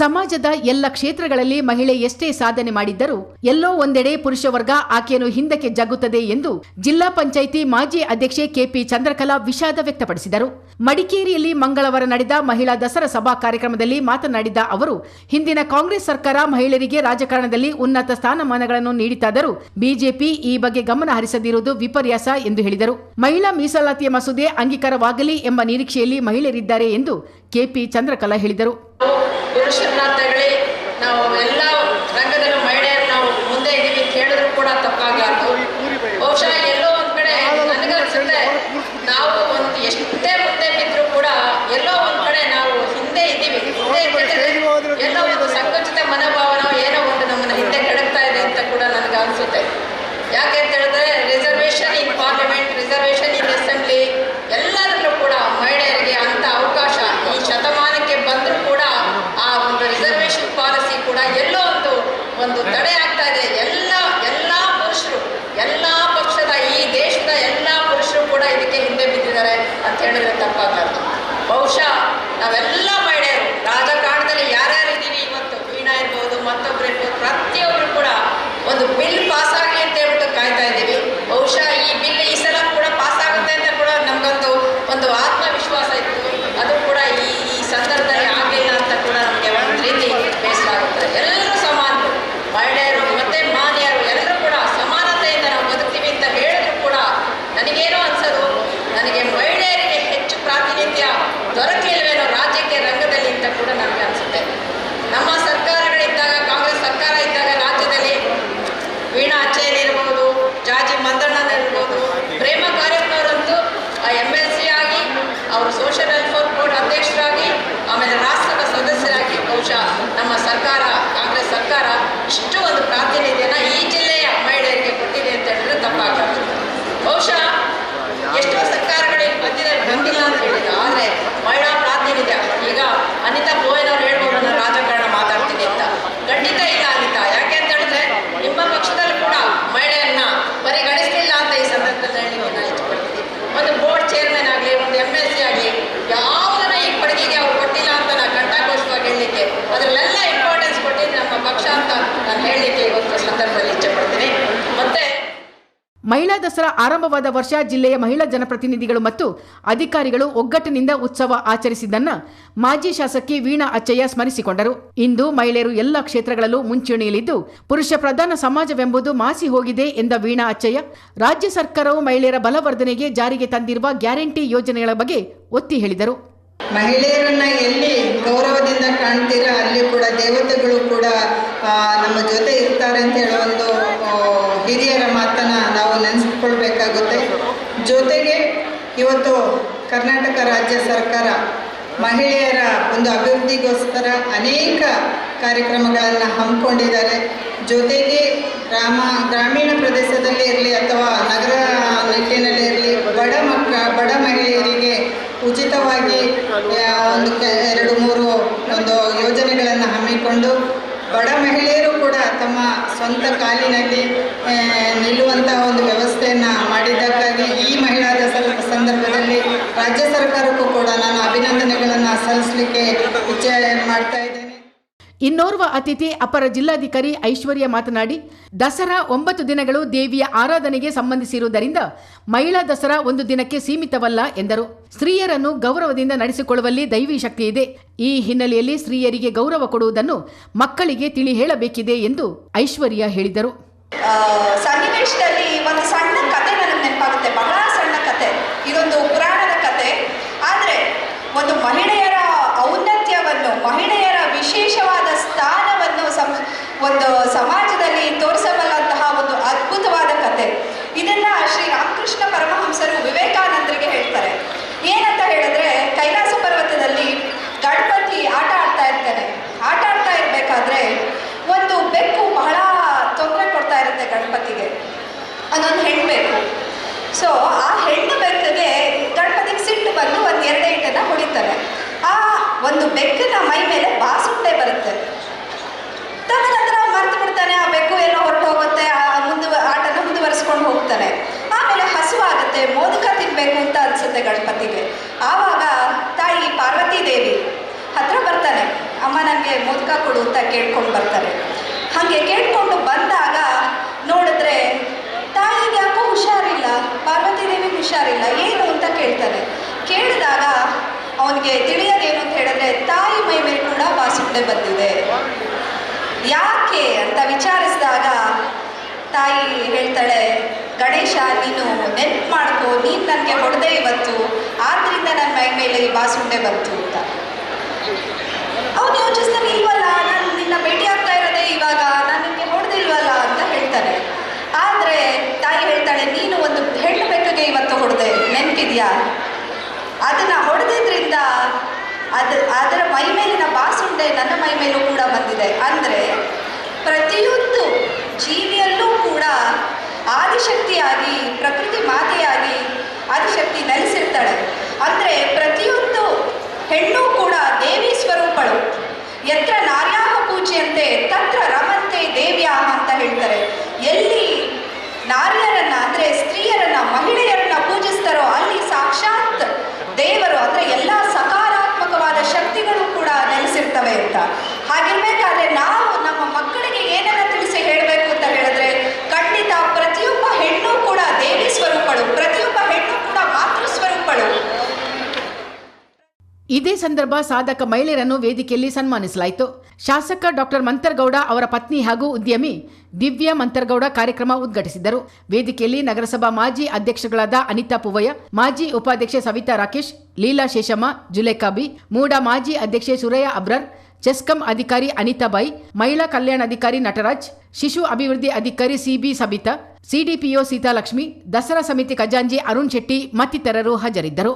ಸಮಾಜದ ಎಲ್ಲ ಕ್ಷೇತ್ರಗಳಲ್ಲಿ ಮಹಿಳೆ ಎಷ್ಟೇ ಸಾಧನೆ ಮಾಡಿದ್ದರೂ ಎಲ್ಲೋ ಒಂದೆಡೆ ಪುರುಷ ವರ್ಗ ಆಕೆಯನ್ನು ಹಿಂದಕ್ಕೆ ಜಗ್ಗುತ್ತದೆ ಎಂದು ಜಿಲ್ಲಾ ಪಂಚಾಯಿತಿ ಮಾಜಿ ಅಧ್ಯಕ್ಷೆ ಕೆಪಿ ಚಂದ್ರಕಲಾ ವಿಷಾದ ವ್ಯಕ್ತಪಡಿಸಿದರು. ಮಡಿಕೇರಿಯಲ್ಲಿ ಮಂಗಳವಾರ ನಡೆದ ಮಹಿಳಾ ದಸರಾ ಸಭಾ ಕಾರ್ಯಕ್ರಮದಲ್ಲಿ ಮಾತನಾಡಿದ ಅವರು, ಹಿಂದಿನ ಕಾಂಗ್ರೆಸ್ ಸರ್ಕಾರ ಮಹಿಳೆಯರಿಗೆ ರಾಜಕಾರಣದಲ್ಲಿ ಉನ್ನತ ಸ್ಥಾನಮಾನಗಳನ್ನು ನೀಡಿತಾದರೂ ಬಿಜೆಪಿ ಈ ಬಗ್ಗೆ ಗಮನ ಹರಿಸದಿರುವುದು ವಿಪರ್ಯಾಸ ಎಂದು ಹೇಳಿದರು. ಮಹಿಳಾ ಮೀಸಲಾತಿಯ ಮಸೂದೆ ಅಂಗೀಕಾರವಾಗಲಿ ಎಂಬ ನಿರೀಕ್ಷೆಯಲ್ಲಿ ಮಹಿಳೆಯರಿದ್ದಾರೆ ಎಂದು ಕೆಪಿ ಚಂದ್ರಕಲಾ ಹೇಳಿದರು. ತಗೊಳ್ಳಿ ನಾವು ಎಲ್ಲ ರಂಗದಲ್ಲೂ ಮಹಿಳೆಯರು ನಾವು ಮುಂದೆ ಇದ್ದೀವಿ ಅಂತ ಕೂಡ ತಪ್ಪಾಗಲಾರ್ದು. ಬಹುಶಃ ಎಲ್ಲೋ ಒಂದ್ ಕಡೆ ನನಗನ್ಸುತ್ತೆ ನಾವು ಒಂದು ಎಷ್ಟೇ ಮುಂದೆ ಬಿದ್ರು ಕೂಡ ಎಲ್ಲೋ ಒಂದ್ ಕಡೆ ನಾವು ಹಿಂದೆ ಇದ್ದೀವಿ ಹಿಂದೆ ಎಲ್ಲೋ ಒಂದು ಸಂಕುಚಿತ ಮನೋಭಾವನ ಏನೋ ಒಂದು ನಮ್ಮನ್ನ ಹಿಂದೆ ಕೆಡಕ್ತಾ ಇದೆ ಅಂತ ಕೂಡ ನನಗೆ ಅನಿಸುತ್ತೆ. ಯಾಕೆ ಅಂತ ಹೇಳಿದ್ರೆ reservation in parliament reservation in assembly ಎಲ್ಲದರಲ್ಲೂ ಕೂಡ ಮಹಿಳೆಯರಿಗೆ ಅಂತ ಅವಕಾಶ ಈ ಶತಮಾನಕ್ಕೆ ಬಂದರೂ ಕೂಡ ಆ ಒಂದು ರಿಸರ್ವೇಷನ್ ಪಾಲಿಸಿ ಕೂಡ ಎಲ್ಲೋ ಒಂದು ತಡೆ ಆಗ್ತಾ ಇದೆ. ಎಲ್ಲ ಎಲ್ಲ ಪುರುಷರು, ಎಲ್ಲ ಪಕ್ಷದ ಈ ದೇಶದ ಎಲ್ಲ ಪುರುಷರು ಕೂಡ ಇದಕ್ಕೆ ಹಿಂದೆ ಬಿದ್ದಿದ್ದಾರೆ ಅಂತ ಹೇಳಿದ್ರೆ ತಪ್ಪಾಗಲ್ಲ. ಬಹುಶಃ ನಾವೆಲ್ಲ ಮಹಿಳೆಯರು ರಾಜಕಾರಣದಲ್ಲಿ ಯಾರ್ಯಾರು ಇದ್ದೀವಿ ಇವತ್ತು ವೀಣಾ ಇರ್ಬೋದು ಮತ್ತೊಬ್ರು ಇರ್ಬೋದು ಪ್ರತಿಯೊಬ್ಬರು ಕೂಡ ಒಂದು ಬಿಲ್ ಪಾಸ್ ಆಗಲಿ ಅಂತ ಹೇಳ್ಬಿಟ್ಟು ಕಾಯ್ತಾ ಇದ್ದೀವಿ ಬಹುಶಃ ಈ ಬಿಲ್ ಈ ಸಲ ಕೂಡ ಪಾಸ್ ಆಗುತ್ತೆ ಅಂತ ಕೂಡ ನಮಗೊಂದು ಒಂದು ಆತ್ಮವಿಶ್ವಾಸ ಇತ್ತು ಅದು ಕೂಡ ಈ ಈ ಸಂದರ್ಭದಲ್ಲಿ ಆಗಲಿಲ್ಲ ಅಂತ ಕೂಡ ನಮಗೆ ಒಂದು ರೀತಿ ಬೇಸರ ಆಗುತ್ತೆ ಎಲ್ಲರೂ ಸಮಾನರು ಮಹಿಳೆಯರು ಮತ್ತೆ ಮಾನ್ಯರು ಎಲ್ಲರೂ ಕೂಡ ಸಮಾನತೆಯಿಂದ ನಾವು ಬದುಕ್ತೀವಿ ಅಂತ ಹೇಳಿದ್ರು ಕೂಡ ನನಗೇನೋ ಅನ್ಸೋದು ನನಗೆ ಮಹಿಳೆಯರಿಗೆ ಹೆಚ್ಚು ಪ್ರಾತಿನಿಧ್ಯ ದೊರಕಲಿಲ್ವೇನೋ ರಾಜ್ಯಕ್ಕೆ ರಂಗದಲ್ಲಿ ಅಂತ ಕೂಡ ನಮಗೆ ಅನಿಸುತ್ತೆ. ನಮ್ಮ ಸರ್ಕಾರಗಳಿದ್ದಾಗ, ಕಾಂಗ್ರೆಸ್ ಸರ್ಕಾರ ಇದ್ದಾಗ ರಾಜ್ಯದಲ್ಲಿ ವೀಣಾ ಅಚ್ಚಯ್ಯನ್ ಇರ್ಬೋದು, ಜಾಜಿ ಮಂದಣ್ಣನ ಇರ್ಬೋದು, ಪ್ರೇಮ ಕಾರ್ಯಕ್ರಮರಂತೂ ಎಂ ಎಲ್ ಸಿ ಆಗಿ, ಅವರು ಸೋಷಿಯಲ್ ವೆಲ್ಫೇರ್ ಬೋರ್ಡ್ ಅಧ್ಯಕ್ಷರಾಗಿ, ಆಮೇಲೆ ರಾಷ್ಟ್ರದ ಸದಸ್ಯರಾಗಿ ಬಹುಶಃ ನಮ್ಮ ಸರ್ಕಾರ, ಕಾಂಗ್ರೆಸ್ ಸರ್ಕಾರ ಇಷ್ಟು ಒಂದು ಪ್ರಾತಿನಿಧ್ಯನ ಈ ಜಿಲ್ಲೆಯ ಮಹಿಳೆಯರಿಗೆ ಕೊಟ್ಟಿದೆ ಅಂತ ಹೇಳಿದ್ರೆ ತಪ್ಪಾಗಲಾರದು ಬಹುಶಃ ಎಷ್ಟೋ ಸರ್ಕಾರಗಳಿಗೆ ಬಂದಿದೆ, ಬಂದಿಲ್ಲ ಅಂತ ಹೇಳಿದ್ರು. ಆದರೆ ಈಗ ಅನಿತಾ ಗೋಯಲ್ ಅವ್ರು ಹೇಳ್ಬೋದು ನಾನು ರಾಜಕಾರಣ ಮಾತಾಡ್ತೀನಿ ಅಂತ ಖಂಡಿತ ಇಲ್ಲ ಅನಿತಾ ಯಾಕೆ ಅಂತ ಹೇಳಿದ್ರೆ ನಿಮ್ಮ ಪಕ್ಷದಲ್ಲಿ ಕೂಡ ಮಹಿಳೆಯನ್ನ ಪರಿಗಣಿಸಲಿಲ್ಲ ಅಂತ ಈ ಸಂದರ್ಭದಲ್ಲಿ ಹೇಳಲಿಕ್ಕೆ ನಾನು ಇಷ್ಟಪಡ್ತೀನಿ ಒಂದು ಬೋರ್ಡ್ ಚೇರ್ಮನ್ ಆಗಲಿ ಒಂದು ಎಂ ಎಲ್ ಸಿ ಆಗಲಿ ಯಾವುದನ್ನ ಈ ಕೊಡುಗೆಗೆ ಅವ್ರು ಕೊಟ್ಟಿಲ್ಲ ಅಂತ ನಾನು ಕಂಠಾಘೋಷವಾಗಿ ಹೇಳಲಿಕ್ಕೆ ಅದರಲ್ಲೆಲ್ಲ ಇಂಪಾರ್ಟೆನ್ಸ್ ಕೊಟ್ಟಿದ್ದು ನಮ್ಮ ಪಕ್ಷ ಅಂತ ನಾನು ಹೇಳಲಿಕ್ಕೆ ಇವತ್ತು ಸಂದರ್ಭದಲ್ಲಿ ಇಷ್ಟಪಡ್ತೀನಿ ಮತ್ತೆ ಮಹಿಳಾ ದಸರಾ ಆರಂಭವಾದ ವರ್ಷ ಜಿಲ್ಲೆಯ ಮಹಿಳಾ ಜನಪ್ರತಿನಿಧಿಗಳು ಮತ್ತು ಅಧಿಕಾರಿಗಳು ಒಗ್ಗಟ್ಟಿನಿಂದ ಉತ್ಸವ ಆಚರಿಸಿದ್ದನ್ನ ಮಾಜಿ ಶಾಸಕಿ ವೀಣಾ ಅಚ್ಚಯ್ಯ ಸ್ಮರಿಸಿಕೊಂಡರು. ಇಂದು ಮಹಿಳೆಯರು ಎಲ್ಲ ಕ್ಷೇತ್ರಗಳಲ್ಲೂ ಮುಂಚೂಣಿಯಲ್ಲಿದ್ದು, ಪುರುಷ ಪ್ರಧಾನ ಸಮಾಜವೆಂಬುದು ಮಾಸಿ ಹೋಗಿದೆ ಎಂದ ವೀಣಾ ಅಚ್ಚಯ್ಯ, ರಾಜ್ಯ ಸರ್ಕಾರವು ಮಹಿಳೆಯರ ಬಲವರ್ಧನೆಗೆ ಜಾರಿಗೆ ತಂದಿರುವ ಗ್ಯಾರಂಟಿ ಯೋಜನೆಗಳ ಬಗ್ಗೆ ಒತ್ತಿ ಹೇಳಿದರು. ಮಹಿಳೆಯರನ್ನ ಎಲ್ಲಿ ಗೌರವದಿಂದ ಕಾಣ್ತೀರಾ? ಅಲ್ಲಿ ಕೂಡ ದೇವತೆಗಳು ಕೂಡ ನಮ್ಮ ಜೊತೆ ಇರ್ತಾರೆ ಅಂತ ಹೇಳೋ ಒಂದು ಆ, ಹಿರಿಯರ ಮಾತನ್ನ ನಾವು ನೆನೆಸ್ಕೊಳ್ಬೇಕಾಗುತ್ತೆ ಜೊತೆಗೆ ಇವತ್ತು ಕರ್ನಾಟಕ ರಾಜ್ಯ ಸರ್ಕಾರ ಮಹಿಳೆಯರ ಒಂದು ಅಭಿವೃದ್ಧಿಗೋಸ್ಕರ ಅನೇಕ ಕಾರ್ಯಕ್ರಮಗಳನ್ನು ಹಮ್ಮಿಕೊಂಡಿದ್ದಾರೆ. ಜೊತೆಗೆ ಗ್ರಾಮ, ಗ್ರಾಮೀಣ ಪ್ರದೇಶದಲ್ಲಿ ಇರಲಿ ಅಥವಾ ನಗರ ನಿಟ್ಟಿನಲ್ಲಿ ಇರಲಿ, ಬಡ ಮಕ್ಕ, ಬಡ ಮಹಿಳೆಯರಿಗೆ ಉಚಿತವಾಗಿ ಒಂದು ಎರಡು, ಮೂರು ಒಂದು ಯೋಜನೆಗಳನ್ನು ಹಮ್ಮಿಕೊಂಡು ಬಡ ಮಹಿಳೆಯರು ಕೂಡ ತಮ್ಮ ಸ್ವಂತ ಕಾಲಿನಲ್ಲಿ ನಿಲ್ಲುವಂತಹ ಒಂದು ವ್ಯವಸ್ಥೆಯನ್ನು ಮಾಡಿದ್ದಕ್ಕಾಗಿ ಈ ಮಹಿಳಾ ರಾಜ್ಯ ಸರ್ಕಾರಕ್ಕೂ ಕೂಡ ನಾನು ಅಭಿನಂದನೆಗಳನ್ನು ಸಲ್ಲಿಸಲಿಕ್ಕೆ ಇಚ್ಛೆ ಮಾಡ್ತಾ ಇದ್ದೇನೆ. ಇನ್ನೋರ್ವ ಅತಿಥಿ ಅಪರ ಜಿಲ್ಲಾಧಿಕಾರಿ ಐಶ್ವರ್ಯ ಮಾತನಾಡಿ ದಸರಾ ಒಂಬತ್ತು ದಿನಗಳು ದೇವಿಯ ಆರಾಧನೆಗೆ ಸಂಬಂಧಿಸಿರುವುದರಿಂದ ಮಹಿಳಾ ದಸರಾ ಒಂದು ದಿನಕ್ಕೆ ಸೀಮಿತವಲ್ಲ ಎಂದರು. ಸ್ತ್ರೀಯರನ್ನು ಗೌರವದಿಂದ ನಡೆಸಿಕೊಳ್ಳುವಲ್ಲಿ ದೈವಿ ಶಕ್ತಿ ಇದೆ. ಈ ಹಿನ್ನೆಲೆಯಲ್ಲಿ ಸ್ತ್ರೀಯರಿಗೆ ಗೌರವ ಕೊಡುವುದನ್ನು ಮಕ್ಕಳಿಗೆ ತಿಳಿ ಹೇಳಬೇಕಿದೆ ಎಂದು ಐಶ್ವರ್ಯ ಹೇಳಿದರು. ಸನ್ನಿವೇಶದಲ್ಲಿ ಸೊ ಆ ಹೆಣ್ಣು ಬೆಕ್ಕಗೆ ಗಣಪತಿಗೆ ಸಿಟ್ಟು ಬಂದು ಒಂದು ಎರಡೇ ಹಿಟ್ಟನ್ನು ಹೊಡಿತಾರೆ ಆ ಒಂದು ಬೆಕ್ಕಿನ ಮೈ ಮೇಲೆ ಬಾಸುಂಡೆ ಬರುತ್ತೆ. ತನ್ನತ್ರ ಮರೆತು ಬಿಡ್ತಾನೆ, ಆ ಬೆಕ್ಕು ಏನೋ ಹೊರಟು ಹೋಗುತ್ತೆ, ಆ ಮುಂದೆ ಆಟನ ಮುಂದುವರೆಸ್ಕೊಂಡು ಹೋಗ್ತಾನೆ. ಆಮೇಲೆ ಹಸುವಾಗುತ್ತೆ ಮೋದಕ ತಿನ್ನಬೇಕು ಅಂತ ಅನಿಸುತ್ತೆ ಗಣಪತಿಗೆ. ಆವಾಗ ತಾಯಿ ಪಾರ್ವತಿ ದೇವಿ ಹತ್ರ ಬರ್ತಾನೆ, ಅಮ್ಮ ನನಗೆ ಮೋದಕ ಕೊಡು ಅಂತ ಕೇಳ್ಕೊಂಡು ಬರ್ತಾರೆ. ಹಾಗೆ ಕೇಳ್ಕೊಂಡು ಹುಷಾರಿಲ್ಲ ಏನು ಅಂತ ಕೇಳ್ತಾನೆ. ಕೇಳಿದಾಗ ಅವನಿಗೆ ತಿಳಿಯೋದೇನು ಅಂತ ಹೇಳಿದ್ರೆ, ತಾಯಿ ಮೈ ಮೇಲೆ ಕೂಡ ಬಾಸುಂಡೆ ಬಂದಿದೆ. ಯಾಕೆ ಅಂತ ವಿಚಾರಿಸಿದಾಗ ತಾಯಿ ಹೇಳ್ತಾಳೆ, ಗಣೇಶ, ನೀನು ನೆನ್ಪು ಮಾಡ್ಕೋ, ನೀನು ನನಗೆ ಹೊಡೆದೆ ಇವತ್ತು ಆದ್ದರಿಂದ ನನ್ನ ಮೈ ಮೇಲೆ ಈ ಬಾಸುಂಡೆ ಬಂತು ಅಂತ ಅವನು ಯೋಚಿಸ್ತಾನೆ ಇಲ್ವಲ್ಲ ನಾನು ನಿನ್ನ ಭೇಟಿ ಆಗ್ತಾ ಇರೋದೇ ಇವಾಗ ನಾನು ನಿಮಗೆ ಹೊಡೆದಿಲ್ವಲ್ಲ ಅಂತ ಹೇಳ್ತಾನೆ ಆದರೆ ತಾಯಿ ಹೇಳ್ತಾಳೆ ನೀನು ಒಂದು ಹೆಣ್ಣು ಬೆಕ್ಕಗೆ ಇವತ್ತು ಹೊಡೆದೆ ನೆನಪಿದ್ಯಾ ಅದನ್ನ ಹೊಡೆದಿದ್ರಿಂದ ಅದು, ಅದರ ಮೈ ಮೇಲಿನ ಬಾಸುಂಡೆ ನನ್ನ ಮೈ ಮೇಲೂ ಕೂಡ ಬಂದಿದೆ. ಅಂದರೆ ಪ್ರತಿಯೊಂದು ಜೀವಿಯಲ್ಲೂ ಕೂಡ ಆದಿಶಕ್ತಿಯಾಗಿ, ಪ್ರಕೃತಿ ಮಾತೆಯಾಗಿ ಆದಿಶಕ್ತಿ ನೆಲೆಸಿರ್ತಾಳೆ. ಅಂದರೆ ಪ್ರತಿಯೊಂದು ಹೆಣ್ಣು ಕೂಡ ದೇವಿ ಸ್ವರೂಪಳು. ಯತ್ರ ನಾರ್ಯಾಹ ಪೂಜೆಯಂತೆ ತತ್ರ ರಮಂತೆ ದೇವ್ಯಾಹ ಅಂತ ಹೇಳ್ತಾರೆ. ಎಲ್ಲಿ ನಾರ್ಯರನ್ನು ಅಂದರೆ ಸ್ತ್ರೀಯರನ್ನ ಮಹಿಳೆಯರನ್ನ ಪೂಜಿಸ್ತಾರೋ ಅಲ್ಲಿ ಸಾಕ್ಷಾತ್ ದೇವರು ಅಂದ್ರೆ ಎಲ್ಲ ಸಕಾರಾತ್ಮಕವಾದ ಶಕ್ತಿಗಳು ಕೂಡ ನೆಲೆಸಿರ್ತವೆ ಅಂತ ಹಾಗಿರ್ಬೇಕಾದ್ರೆ ನಾವು ನಮ್ಮ ಮಕ್ಕಳಿಗೆ ಏನನ್ನ ತಿಳಿಸಿ ಹೇಳಬೇಕು ಅಂತ ಹೇಳಿದ್ರೆ ಖಂಡಿತ ಪ್ರತಿಯೊಬ್ಬ ಹೆಣ್ಣು ಕೂಡ ದೇವಿ ಸ್ವರೂಪಳು ಪ್ರತಿಯೊಬ್ಬ ಹೆಣ್ಣು ಕೂಡ ಮಾತೃ ಸ್ವರೂಪಳು ಇದೇ ಸಂದರ್ಭ ಸಾಧಕ ಮಹಿಳೆಯರನ್ನು ವೇದಿಕೆಯಲ್ಲಿ ಸನ್ಮಾನಿಸಲಾಯಿತು. ಶಾಸಕ ಡಾಕ್ಟರ್ ಮಂತರ್ಗೌಡ ಅವರ ಪತ್ನಿ ಹಾಗೂ ಉದ್ಯಮಿ ದಿವ್ಯಾ ಮಂತರ್ಗೌಡ ಕಾರ್ಯಕ್ರಮ ಉದ್ಘಾಟಿಸಿದರು. ವೇದಿಕೆಯಲ್ಲಿ ನಗರಸಭಾ ಮಾಜಿ ಅಧ್ಯಕ್ಷಗಳಾದ ಅನಿತಾ ಪುವಯ್ಯ, ಮಾಜಿ ಉಪಾಧ್ಯಕ್ಷೆ ಸವಿತಾ ರಾಕೇಶ್, ಲೀಲಾ ಶೇಷಮ್ಮ, ಜುಲೇಖಾ ಬಿ, ಮೂಡಾ ಮಾಜಿ ಅಧ್ಯಕ್ಷೆ ಸುರಯ್ಯ ಅಬ್ರರ್, ಚೆಸ್ಕಂ ಅಧಿಕಾರಿ ಅನಿತಾಬಾಯಿ ಮಹಿಳಾ ಕಲ್ಯಾಣಾಧಿಕಾರಿ ನಟರಾಜ್, ಶಿಶು ಅಭಿವೃದ್ಧಿ ಅಧಿಕಾರಿ ಸಿಬಿ ಸಬಿತಾ ಸಿಡಿಪಿಒ ಸೀತಾಲಕ್ಷ್ಮಿ, ದಸರಾ ಸಮಿತಿ ಖಜಾಂಜಿ ಅರುಣ್ ಶೆಟ್ಟಿ ಮತ್ತಿತರರು ಹಾಜರಿದ್ದರು.